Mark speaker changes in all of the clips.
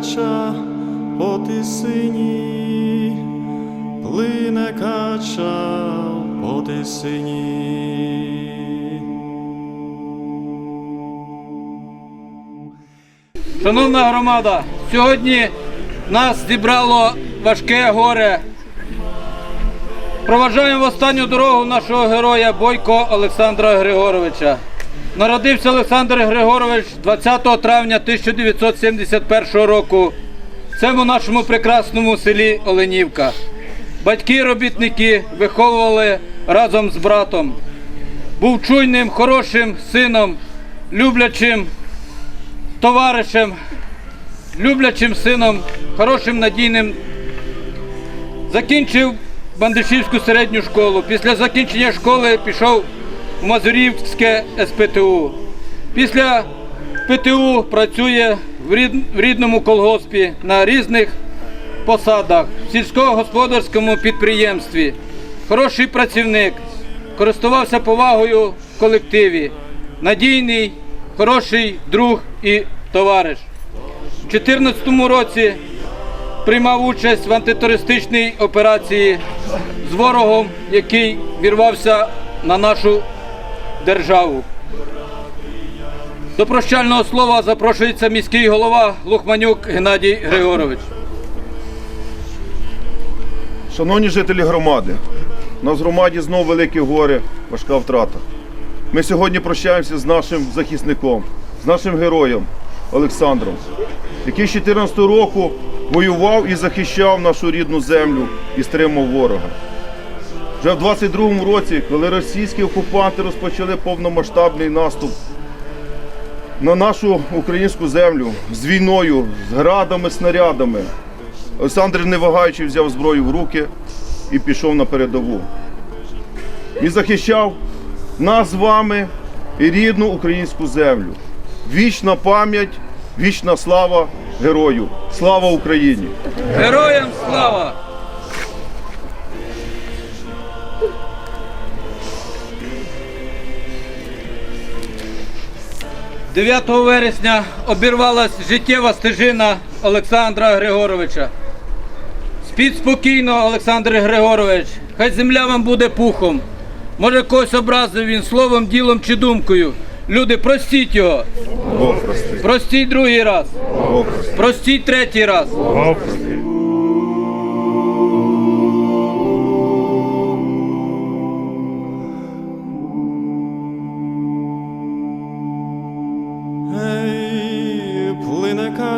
Speaker 1: кача по тисині, плине кача по тисині.
Speaker 2: Шановна громада, сьогодні нас зібрало важке горе. Проважаємо останню дорогу нашого героя Бойко Олександра Григоровича. Народився Олександр Григорович 20 травня 1971 року в цьому нашому прекрасному селі Оленівка. Батьки робітники виховували разом з братом. Був чуйним, хорошим сином, люблячим товаришем, люблячим сином, хорошим надійним. Закінчив Бандишівську середню школу. Після закінчення школи пішов Мазурівське СПТУ. Після ПТУ працює в в рідному колгоспі на різних посадах в сільськогосподарському підприємстві. Хороший працівник, користувався повагою в колективі, надійний, хороший друг і товариш. У 2014 році приймав участь в антитерористичній операції з ворогом, який вірвався на нашу державу. До прощального слова запрошується міський голова Лухманюк Геннадій Григорович.
Speaker 3: Шановні жителі громади, в громаді знову велике горе, важка втрата. Ми сьогодні прощаємося з нашим захисником, з нашим героєм Олександром, який з 14 року воював і захищав нашу рідну землю і стримав ворога. Вже в 22-му році, коли російські окупанти розпочали повномасштабний наступ на нашу українську землю з війною, з градами, снарядами, Олександр, не вагаючи, взяв зброю в руки і пішов на передову. Він захищав нас з вами і рідну українську землю. Вічна пам'ять, вічна слава герою. Слава Україні!
Speaker 2: Героям слава! «9 вересня обірвалась життєва стежина Олександра Григоровича. Спіть спокійно, Олександр Григорович, хай земля вам буде пухом. Може, когось образив він словом, ділом чи думкою. Люди, простіть його.
Speaker 3: Бог прости.
Speaker 2: Простіть другий раз.
Speaker 3: Бог прости.
Speaker 2: Простіть третій раз.
Speaker 1: Ей,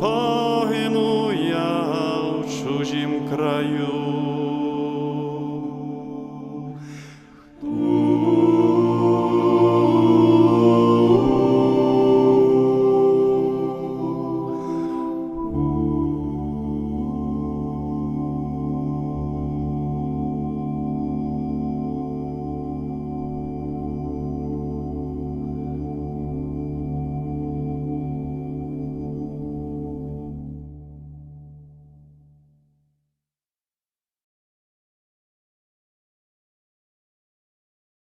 Speaker 1: погину я в чужім краю.